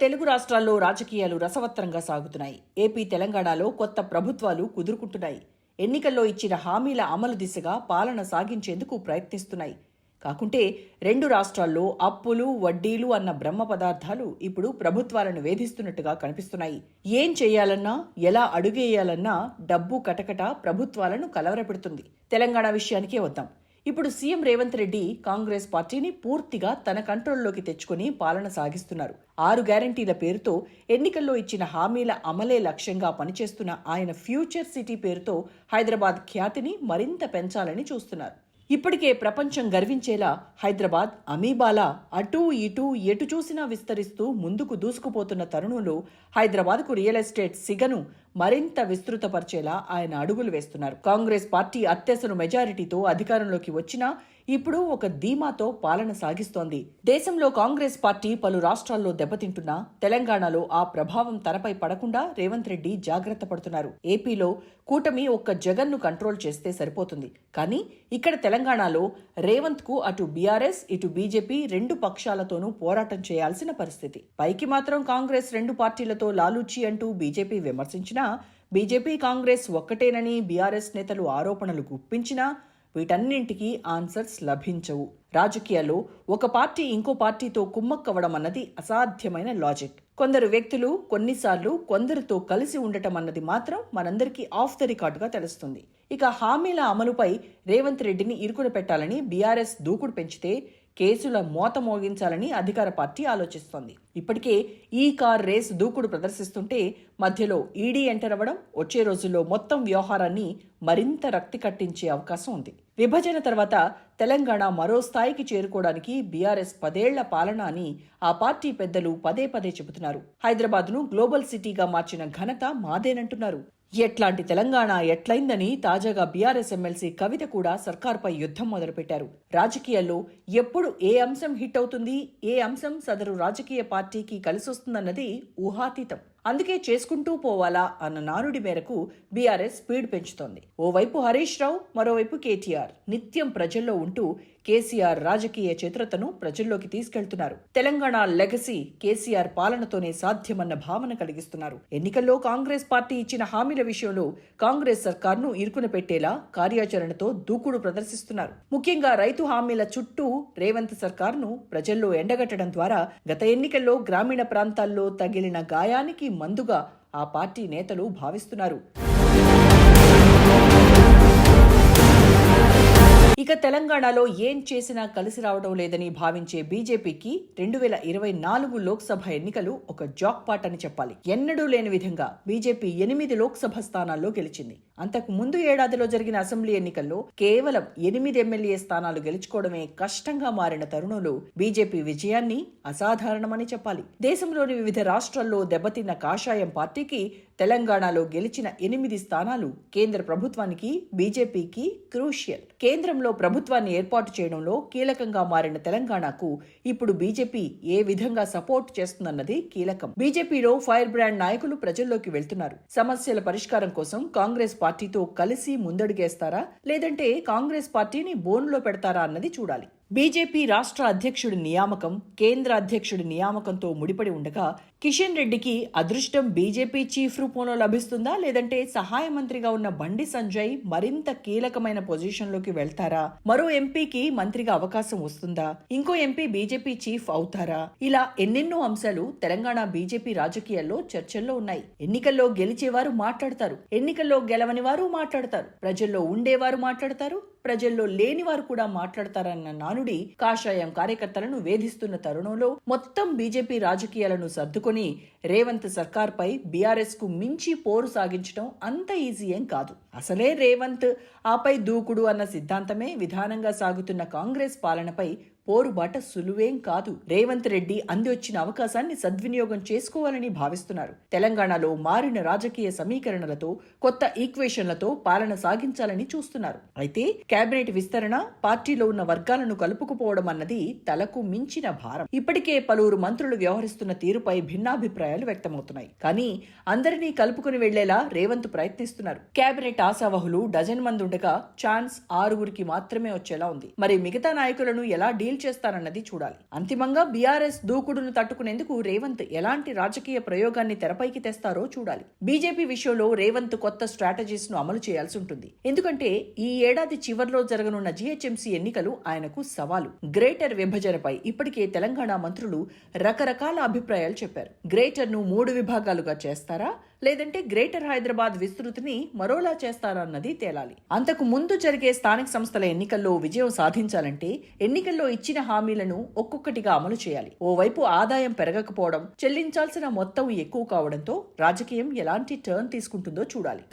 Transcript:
తెలుగు రాష్ట్రాల్లో రాజకీయాలు రసవత్తరంగా సాగుతున్నాయి. ఏపీ తెలంగాణలో కొత్త ప్రభుత్వాలు కుదురుకుంటున్నాయి. ఎన్నికల్లో ఇచ్చిన హామీల అమలు దిశగా పాలన సాగించేందుకు ప్రయత్నిస్తున్నాయి. కాకుంటే రెండు రాష్ట్రాల్లో అప్పులు వడ్డీలు అన్న బ్రహ్మ పదార్థాలు ఇప్పుడు ప్రభుత్వాలను వేధిస్తున్నట్టుగా కనిపిస్తున్నాయి. ఏం చేయాలన్నా ఎలా అడుగేయాలన్నా డబ్బు కటకట ప్రభుత్వాలను కలవరపెడుతుంది. తెలంగాణ విషయానికే వద్దాం. ఇప్పుడు సీఎం రేవంత్ రెడ్డి కాంగ్రెస్ పార్టీని పూర్తిగా తన కంట్రోల్లోకి తెచ్చుకుని పాలన సాగిస్తున్నారు. ఆరు గ్యారంటీల పేరుతో ఎన్నికల్లో ఇచ్చిన హామీల అమలే లక్ష్యంగా పనిచేస్తున్న ఆయన ఫ్యూచర్ సిటీ పేరుతో హైదరాబాద్ ఖ్యాతిని మరింత పెంచాలని చూస్తున్నారు. ఇప్పటికే ప్రపంచం గర్వించేలా హైదరాబాద్ అమీబాలా అటూ ఇటూ ఎటు చూసినా విస్తరిస్తూ ముందుకు దూసుకుపోతున్న తరుణంలో హైదరాబాద్కు రియల్ ఎస్టేట్ సిగను మరింత విస్తృతపరిచేలా ఆయన అడుగులు వేస్తున్నారు. కాంగ్రెస్ పార్టీ అత్యసరు మెజారిటీతో అధికారంలోకి వచ్చినా ఇప్పుడు ఒక ధీమాతో పాలన సాగిస్తోంది. దేశంలో కాంగ్రెస్ పార్టీ పలు రాష్ట్రాల్లో దెబ్బతింటున్నా తెలంగాణలో ఆ ప్రభావం తనపై పడకుండా రేవంత్ రెడ్డి జాగ్రత్త పడుతున్నారు. ఏపీలో కూటమి ఒక్క జగన్ను కంట్రోల్ చేస్తే సరిపోతుంది. కానీ ఇక్కడ తెలంగాణలో రేవంత్కు అటు బీఆర్ఎస్ ఇటు బీజేపీ రెండు పక్షాలతోనూ పోరాటం చేయాల్సిన పరిస్థితి. పైకి మాత్రం కాంగ్రెస్ రెండు పార్టీలతో లాలూచి అంటూ బీజేపీ విమర్శించినా బీజేపీ కాంగ్రెస్ ఒక్కటేనని బీఆర్ఎస్ నేతలు ఆరోపణలు గుప్పించినా వీటన్నింటికీ ఆన్సర్స్ లభించవు. రాజకీయాల్లో ఒక పార్టీ ఇంకో పార్టీతో కుమ్మక్కవడం అన్నది అసాధ్యమైన లాజిక్. కొందరు వ్యక్తులు కొన్నిసార్లు కొందరితో కలిసి ఉండటం అన్నది మాత్రం మనందరికీ ఆఫ్ ద రికార్డుగా తెలుస్తుంది. ఇక హామీల అమలుపై రేవంత్ రెడ్డిని ఇరుకున పెట్టాలని బీఆర్ఎస్ దూకుడు పెంచితే కేసుల మోత మోగించాలని అధికార పార్టీ ఆలోచిస్తోంది. ఇప్పటికే ఈ కార్ రేస్ దూకుడు ప్రదర్శిస్తుంటే మధ్యలో ఈడీ ఎంటర్ అవ్వడం వచ్చే రోజుల్లో మొత్తం వ్యవహారాన్ని మరింత రక్తి కట్టించే అవకాశం ఉంది. విభజన తర్వాత తెలంగాణ మరో స్థాయికి చేరుకోవడానికి బీఆర్ఎస్ పదేళ్ళ పాలన అని ఆ పార్టీ పెద్దలు పదే పదే చెబుతున్నారు. హైదరాబాద్ను గ్లోబల్ సిటీగా మార్చిన ఘనత మాదేనంటున్నారు. ఎట్లాంటి తెలంగాణ ఎట్లయిందని తాజాగా బీఆర్ఎస్ ఎమ్మెల్సీ కవిత కూడా సర్కార్పై యుద్ధం మొదలుపెట్టారు. రాజకీయాల్లో ఎప్పుడు ఏ అంశం హిట్ అవుతుంది ఏ అంశం సదరు రాజకీయ పార్టీకి కలిసొస్తుందన్నది ఊహాతీతం. అందుకే చేసుకుంటూ పోవాలా అన్న నానుడి మేరకు బీఆర్ఎస్ స్పీడ్ పెంచుతోంది. ఓవైపు హరీష్ రావు మరోవైపు కేటీఆర్. నిత్యం ప్రజల్లో ఉంటూ కేసీఆర్ రాజకీయ చిత్రతను ప్రజల్లోకి తీసుకెళ్తున్నారు. తెలంగాణ లెగసీ కేసీఆర్ పాలనతోనే సాధ్యమన్న భావన కలిగిస్తున్నారు. ఎన్నికల్లో కాంగ్రెస్ పార్టీ ఇచ్చిన హామీల విషయంలో కాంగ్రెస్ సర్కార్ను ఇరుకున పెట్టేలా కార్యాచరణతో దూకుడు ప్రదర్శిస్తున్నారు. ముఖ్యంగా రైతు హామీల చుట్టూ రేవంత్ సర్కార్ను ప్రజల్లో ఎండగట్టడం ద్వారా గత ఎన్నికల్లో గ్రామీణ ప్రాంతాల్లో తగిలిన గాయానికి మందుగా ఆ పార్టీ నేతలు భావిస్తున్నారు. ఇక తెలంగాణలో ఏం చేసినా కలిసి రావడం లేదని భావించే బీజేపీకి రెండు వేల ఇరవై నాలుగు లోక్సభ ఎన్నికలు ఒక జాక్ పాట్ అని చెప్పాలి. ఎన్నడూ లేని విధంగా బీజేపీ ఎనిమిది లోక్సభ స్థానాల్లో గెలిచింది. అంతకు ముందు ఏడాదిలో జరిగిన అసెంబ్లీ ఎన్నికల్లో కేవలం ఎనిమిది ఎమ్మెల్యే స్థానాలు గెలుచుకోవడమే కష్టంగా మారిన తరుణంలో బీజేపీ విజయాన్ని అసాధారణమని చెప్పాలి. దేశంలోని వివిధ రాష్ట్రాల్లో దెబ్బతిన్న కాషాయం పార్టీకి తెలంగాణలో గెలిచిన ఎనిమిది స్థానాలు కేంద్ర ప్రభుత్వానికి బీజేపీకి క్రూషియల్. కేంద్రంలో ప్రభుత్వాన్ని ఏర్పాటు చేయడంలో కీలకంగా మారిన తెలంగాణకు ఇప్పుడు బీజేపీ ఏ విధంగా సపోర్ట్ చేస్తుందన్నది కీలకం. బీజేపీలో ఫైర్ బ్రాండ్ నాయకులు ప్రజల్లోకి వెళ్తున్నారు. సమస్యల పరిష్కారం కోసం కాంగ్రెస్ పార్టీతో కలిసి ముందడుగేస్తారా? లేదంటే కాంగ్రెస్ పార్టీని బోన్లో పెడతారా అన్నది చూడాలి. బీజేపీ రాష్ట్ర అధ్యక్షుడి నియామకం కేంద్ర అధ్యక్షుడి నియామకంతో ముడిపడి ఉండగా కిషన్ రెడ్డికి అదృష్టం బీజేపీ చీఫ్ రూపంలో లభిస్తుందా? లేదంటే సహాయ మంత్రిగా ఉన్న బండి సంజయ్ మరింత కీలకమైన పొజిషన్లోకి వెళ్తారా? మరో ఎంపీకి మంత్రిగా అవకాశం వస్తుందా? ఇంకో ఎంపీ బీజేపీ చీఫ్ అవుతారా? ఇలా ఎన్నెన్నో అంశాలు తెలంగాణ బీజేపీ రాజకీయాల్లో చర్చల్లో ఉన్నాయి. ఎన్నికల్లో గెలిచేవారు మాట్లాడతారు. ఎన్నికల్లో గెలవని వారు మాట్లాడతారు. ప్రజల్లో ఉండేవారు మాట్లాడతారు. ప్రజల్లో లేని వారు కూడా మాట్లాడతారన్న నాను నానుడి కాషాయం కార్యకర్తలను వేధిస్తున్న తరుణంలో మొత్తం బీజేపీ రాజకీయాలను సర్దుకొని రేవంత్ సర్కార్పై బీఆర్ఎస్కు మించి పోరు సాగించడం అంత ఈజీ ఏం కాదు. అసలే రేవంత్ ఆపై దూకుడు అన్న సిద్ధాంతమే విధానంగా సాగుతున్న కాంగ్రెస్ పాలనపై పోరుబాట సులువేం కాదు. రేవంత్ రెడ్డి అంది వచ్చిన అవకాశాన్ని సద్వినియోగం చేసుకోవాలని భావిస్తున్నారు. తెలంగాణలో మారిన రాజకీయ సమీకరణలతో కొత్త ఈక్వేషన్లతో పాలన సాగించాలని చూస్తున్నారు. అయితే కేబినెట్ విస్తరణ పార్టీలో ఉన్న వర్గాలను కలుపుకుపోవడం అన్నది తలకు మించిన భారం. ఇప్పటికే పలువురు మంత్రులు వ్యవహరిస్తున్న తీరుపై భిన్నాభిప్రాయాలు వ్యక్తమవుతున్నాయి. కానీ అందరినీ కలుపుకుని వెళ్ళేలా రేవంత్ ప్రయత్నిస్తున్నారు. కేబినెట్ ఆశావహులు డజన్ మంది ఉండగా ఛాన్స్ ఆరుగురికి మాత్రమే వచ్చేలా ఉంది. మరి మిగతా నాయకులను ఎలా డీల్ డీల్ చేస్తారన్నది చూడాలి. అంతిమంగా బీఆర్ఎస్ దూకుడును తట్టుకునేందుకు రేవంత్ ఎలాంటి రాజకీయ ప్రయోగాన్ని తెరపైకి తెస్తారో చూడాలి. బీజేపీ విషయంలో రేవంత్ కొత్త స్ట్రాటజీస్ను అమలు చేయాల్సి ఉంటుంది. ఎందుకంటే ఈ ఏడాది చివర్లో జరగనున్న జీహెచ్ఎంసీ ఎన్నికలు ఆయనకు సవాలు. గ్రేటర్ విభజనపై ఇప్పటికే తెలంగాణ మంత్రులు రకరకాల అభిప్రాయాలు చెప్పారు. గ్రేటర్ను మూడు విభాగాలుగా చేస్తారా? లేదంటే గ్రేటర్ హైదరాబాద్ విస్తృతిని మరోలా చేస్తారా అన్నది తేలాలి. అంతకు ముందు జరిగే స్థానిక సంస్థల ఎన్నికల్లో విజయం సాధించాలంటే ఎన్నికల్లో ఇచ్చిన హామీలను ఒక్కొక్కటిగా అమలు చేయాలి. ఓవైపు ఆదాయం పెరగకపోవడం చెల్లించాల్సిన మొత్తం ఎక్కువ కావడంతో రాజకీయం ఎలాంటి టర్న్ తీసుకుంటుందో చూడాలి.